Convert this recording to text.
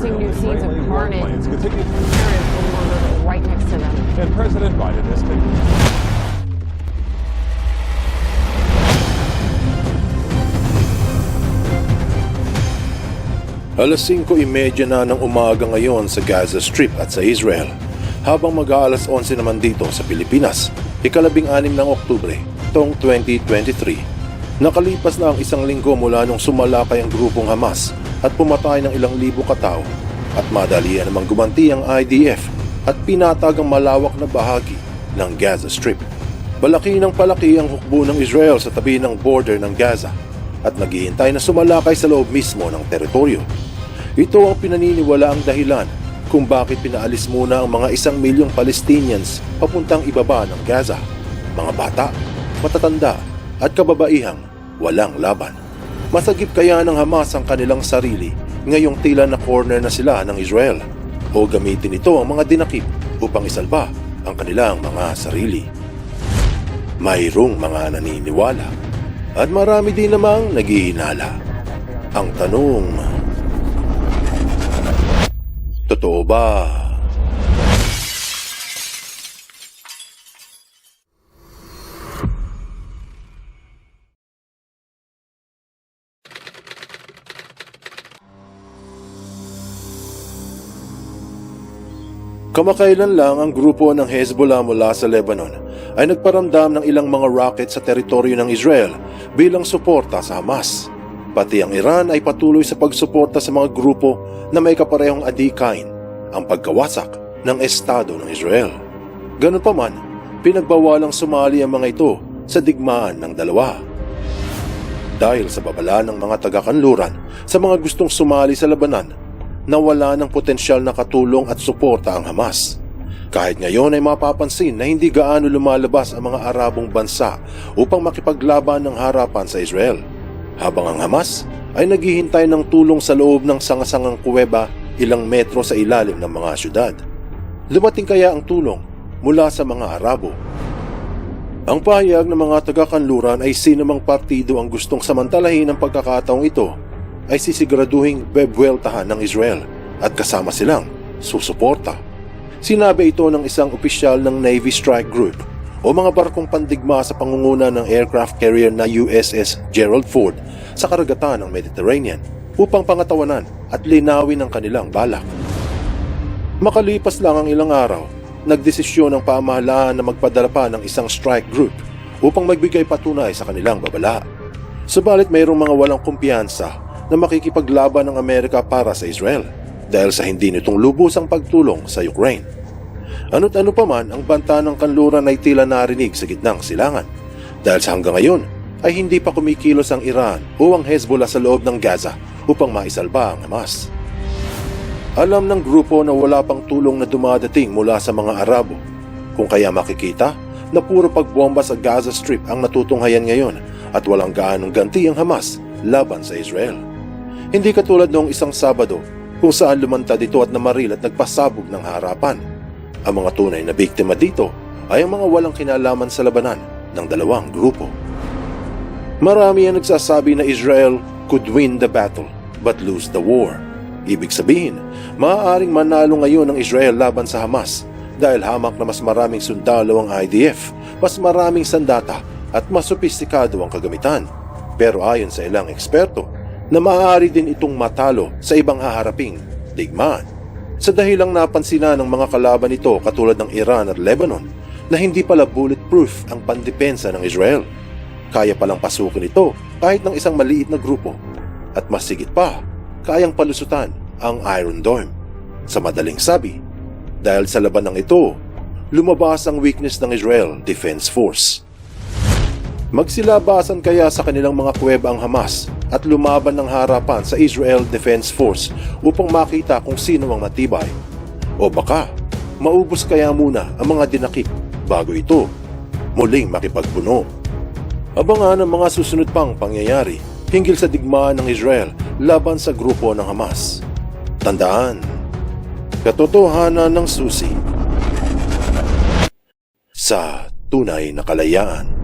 witnessing new scenes of carnage. Planes continue, Parents were right next to them. and President Biden has taken. Alas 5.30 na ng umaga ngayon sa Gaza Strip at sa Israel, habang mag-aalas 11 naman dito sa Pilipinas, ikalabing anim ng Oktubre, taong 2023. Nakalipas na ang isang linggo mula nung sumalakay ang grupong Hamas at pumatay ng ilang libo katao at madalian namang gumanti ang IDF at pinatag ang malawak na bahagi ng Gaza Strip. Palaki ng palaki ang hukbo ng Israel sa tabi ng border ng Gaza at naghihintay na sumalakay sa loob mismo ng teritoryo. Ito ang pinaniniwala ang dahilan kung bakit pinaalis muna ang mga isang milyong Palestinians papuntang ibaba ng Gaza. Mga bata, matatanda at kababaihang walang laban. Masagip kaya ng Hamas ang kanilang sarili ngayong tila na corner na sila ng Israel o gamitin ito ang mga dinakip upang isalba ang kanilang mga sarili. Mayroong mga naniniwala at marami din namang naghihinala. Ang tanong, totoo ba? Kamakailan lang ang grupo ng Hezbollah mula sa Lebanon ay nagparamdam ng ilang mga rocket sa teritoryo ng Israel bilang suporta sa Hamas. Pati ang Iran ay patuloy sa pagsuporta sa mga grupo na may kaparehong adikain ang pagkawasak ng Estado ng Israel. Ganun pa man, pinagbawalang sumali ang mga ito sa digmaan ng dalawa. Dahil sa babala ng mga taga-kanluran sa mga gustong sumali sa labanan na wala ng potensyal na katulong at suporta ang Hamas. Kahit ngayon ay mapapansin na hindi gaano lumalabas ang mga Arabong bansa upang makipaglaban ng harapan sa Israel. Habang ang Hamas ay naghihintay ng tulong sa loob ng sangasangang kuweba ilang metro sa ilalim ng mga syudad. Lumating kaya ang tulong mula sa mga Arabo. Ang pahayag ng mga taga-kanluran ay sinamang partido ang gustong samantalahin ang pagkakataong ito ay sisiguraduhing bebweltahan ng Israel at kasama silang susuporta. Sinabi ito ng isang opisyal ng Navy Strike Group o mga barkong pandigma sa pangunguna ng aircraft carrier na USS Gerald Ford sa karagatan ng Mediterranean upang pangatawanan at linawin ang kanilang balak. Makalipas lang ang ilang araw, nagdesisyon ng pamahalaan na magpadala pa ng isang strike group upang magbigay patunay sa kanilang babala. Subalit mayroong mga walang kumpiyansa na makikipaglaban ng Amerika para sa Israel dahil sa hindi nitong lubusang pagtulong sa Ukraine. Ano't ano pa man ang banta ng kanluran ay tila narinig sa gitnang silangan dahil sa hanggang ngayon ay hindi pa kumikilos ang Iran o ang Hezbollah sa loob ng Gaza upang maisalba ang Hamas. Alam ng grupo na wala pang tulong na dumadating mula sa mga Arabo kung kaya makikita na puro pagbomba sa Gaza Strip ang natutunghayan ngayon at walang gaanong ganti ang Hamas laban sa Israel. Hindi katulad noong isang Sabado kung saan lumantad ito at namaril at nagpasabog ng harapan. Ang mga tunay na biktima dito ay ang mga walang kinalaman sa labanan ng dalawang grupo. Marami ang nagsasabi na Israel could win the battle but lose the war. Ibig sabihin, maaaring manalo ngayon ang Israel laban sa Hamas dahil hamak na mas maraming sundalo ang IDF, mas maraming sandata at mas sopistikado ang kagamitan. Pero ayon sa ilang eksperto, na maaari din itong matalo sa ibang haharaping digmaan. Sa dahilang napansin na ng mga kalaban ito katulad ng Iran at Lebanon na hindi pala bulletproof ang pandepensa ng Israel. Kaya palang pasukin ito kahit ng isang maliit na grupo. At mas sigit pa, kayang palusutan ang Iron Dome. Sa madaling sabi, dahil sa labanang ito, lumabas ang weakness ng Israel Defense Force. Magsilabasan kaya sa kanilang mga kuweba ang Hamas at lumaban ng harapan sa Israel Defense Force upang makita kung sino ang matibay. O baka, maubos kaya muna ang mga dinakip bago ito muling makipagpuno. Abangan ang mga susunod pang pangyayari hinggil sa digmaan ng Israel laban sa grupo ng Hamas. Tandaan, katotohanan ng susi sa tunay na kalayaan.